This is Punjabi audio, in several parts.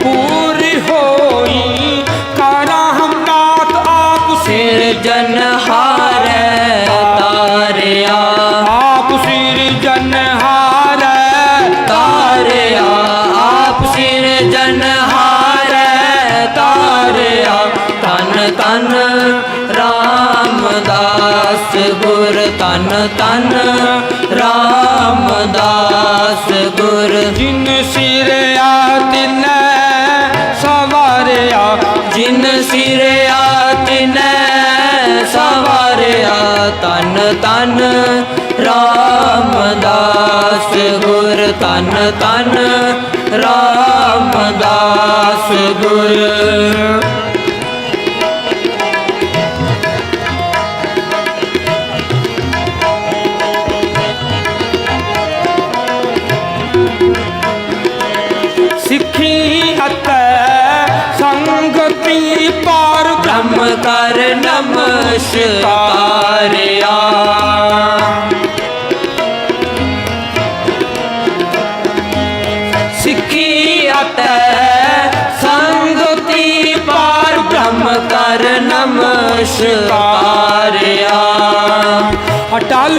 ਪੂਰੀ ਹੋਈ ਕਾਰਾ ਹਮ ਨਾਥ ਆਪ ਸਿਰ ਜਨ ਹਾਰੈ ਤਾਰਿਆ। ਆਪ ਸਿਰ ਜਨ ਹਾਰੈ ਤਾਰਿਆ। ਆਪ ਸਿਰ ਜਨ ਹਾਰੈ ਤਾਰਿਆ। ਤਨ ਤਨ ਰਾਮਦਾਸ ਗੁਰ ਤਨ ਤਨ ਰਾਮਦਾਸ ਗੁਰ। ਜਿਨ ਸਿਰ ਜਿਨ ਤਿਨੈ ਸਵਾਰਿਆ ਤਨ ਤਨ ਰਾਮਦਾਸ ਗੁਰ ਤਨ ਤਨ ਰਾਮ ਕਰ ਨਮਸਕਾਰਿਆ ਸਿੱਖੀ ਅਤੇ ਸੰਗਤੀ ਪਾਰ ਬ੍ਰਹਮ ਕਰ ਨਮਸਕਾਰਿਆ ਅਟਲ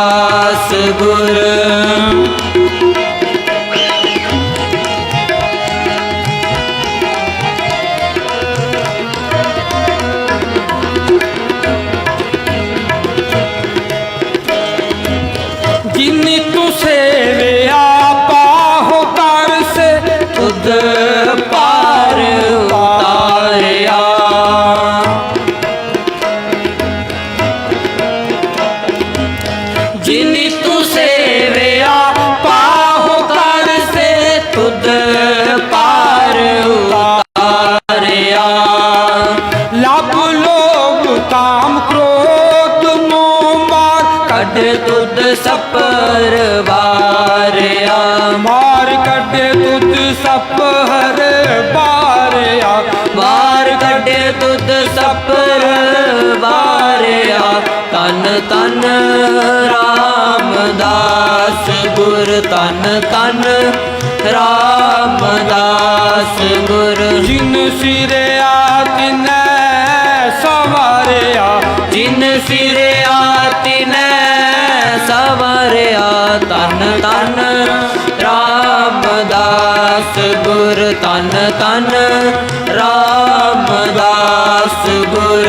ਗੁਰ ਜਿਨ ਤੂੰ ਸੇਵਿਆ ਲੱਭ ਲੋਭ ਕਾਮ ਕ੍ਰੋਧ ਮੋਹ ਮਾਰ ਕੱਢ ਦੁੱਧ ਸਪਰ ਵਾਰਿਆ। ਮਾਰ ਕੱਢ ਦੁੱਧ ਸਪ ਹਰ ਮਾਰ ਕੱਢ ਦੁੱਧ ਤੁਧ ਸਪਰ ਵਾਰਿਆ। ਤਨ ਤਨ ਰਾਮਦਾਸ ਗੁਰ ਤਨ ਤਨ ਰਾਮਦਾਸ ਗੁਰ। ਜਿਨ ਸਿਰੇ ਜਿਨ ਸਿਰਿਆ ਤਿਨੈ ਸਵਰਿਆ ਤਨ ਤਨ ਰਾਮਦਾਸ ਗੁਰ ਤਨ ਤਨ ਰਾਮਦਾਸ ਗੁਰ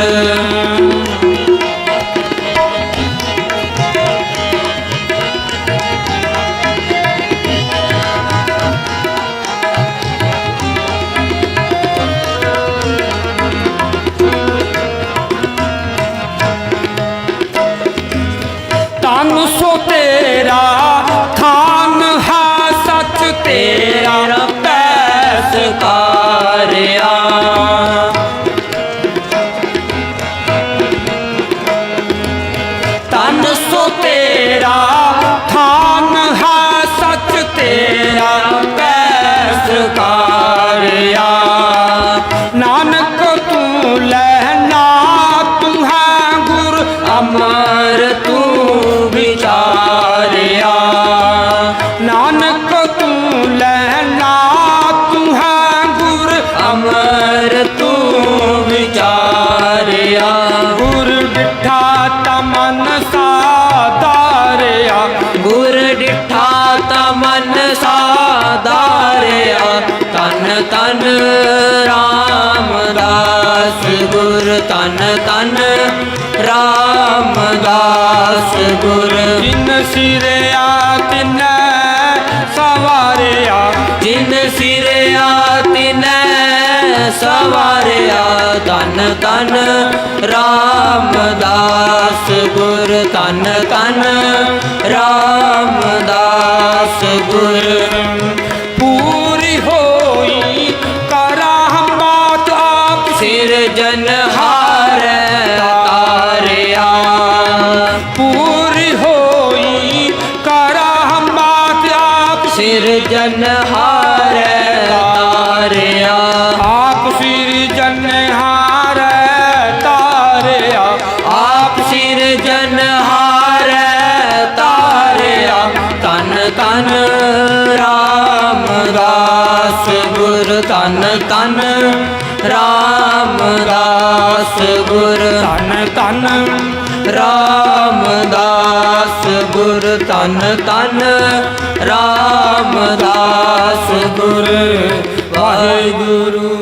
ਅਮਰ ਤੂੰ ਵਿਚਾਰਿਆ। ਗੁਰ ਡਿਠਾ ਤਮਨ ਸਾਦਾਰਿਆ ਗੁਰ ਡਿਠਾ ਤਮਨ ਸਾਦਾਰਿਆ ਤਨ ਤਨ ਰਾਮਦਾਸ ਗੁਰ ਤਨ ਤਨ ਰਾਮਦਾਸ ਗੁਰ ਜਿਨ ਸਿਰਿਆ ਸਵਾਰਿਆ ਤਨ ਤਨ ਰਾਮਦਾਸ ਗੁਰ ਤਨ ਤਨ ਰਾਮਦਾਸ ਗੁਰ। ਪੂਰੀ ਹੋਈ ਕਰਾਂ ਬਾਤ ਆਪ ਸਿਰ ਜਨ ਹਾਰੈ ਤਾਰਿਆ। ਪੂਰੀ ਹੋਈ ਕਰਾਂ ਬਾਤ ਆਪ ਸਿਰ ਜਨ ਹਾਰੈ ਤਾਰਿਆ। ਸਿਰ ਜਨਹਾਰ ਤਾਰਿਆ। ਆਪ ਸਿਰ ਜਨਹਾਰ ਤਾਰਿਆ। ਤਨ ਤਨ ਰਾਮਦਾਸ ਗੁਰ ਤਨ ਤਨ ਰਾਮਦਾਸ ਗੁਰ, ਧਨ ਧਨ ਰਾਮਦਾਸ ਗੁਰ ਤਨ ਤਨ ਰਾਮਦਾਸ ਗੁਰ। ਵਾਹਿਗੁਰੂ